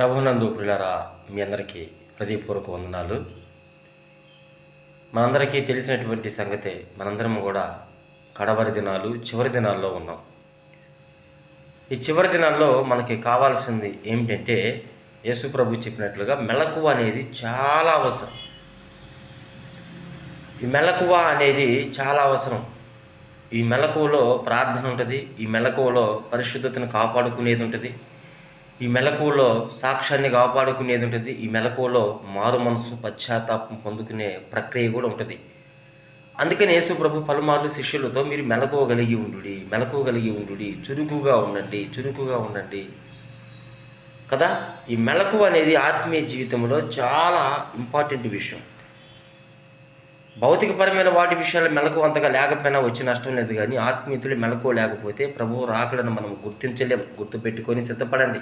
ప్రభునందు ప్రియులారా మీ అందరికీ హృదయపూర్వక వందనాలు. మనందరికీ తెలిసినటువంటి సంగతే మనందరం కూడా కడవరి దినాలు చివరి దినాల్లో ఉన్నాం. ఈ చివరి దినాల్లో మనకి కావాల్సింది ఏమిటంటే యేసు ప్రభు చెప్పినట్లుగా మెలకువ అనేది చాలా అవసరం. ఈ మెలకువ అనేది చాలా అవసరం. ఈ మెలకువలో ప్రార్థన ఉంటుంది ఈ మెలకువలో పరిశుద్ధతను కాపాడుకునేది ఉంటుంది. ఈ మెలకువలో సాక్ష్యాన్ని కాపాడుకునేది ఉంటుంది ఈ మెలకువలో మారు మనసు పశ్చాత్తాపం పొందుకునే ప్రక్రియ కూడా ఉంటుంది. అందుకని యేసు ప్రభు పలుమార్లు శిష్యులతో మీరు మెలకువగలిగి మెలకువ మెలకువగలిగి ఉండుడి చురుకుగా ఉండండి చురుకుగా ఉండండి. కదా? ఈ మెలకువ అనేది ఆత్మీయ జీవితంలో చాలా ఇంపార్టెంట్ విషయం. భౌతికపరమైన వాటి విషయాలు మెలకు అంతగా లేకపోయినా వచ్చి నష్టం లేదు కానీ ఆత్మీయతలు మెలకు లేకపోతే ప్రభువు రాకడను మనం గుర్తించలేం. గుర్తుపెట్టుకొని సిద్ధపడండి.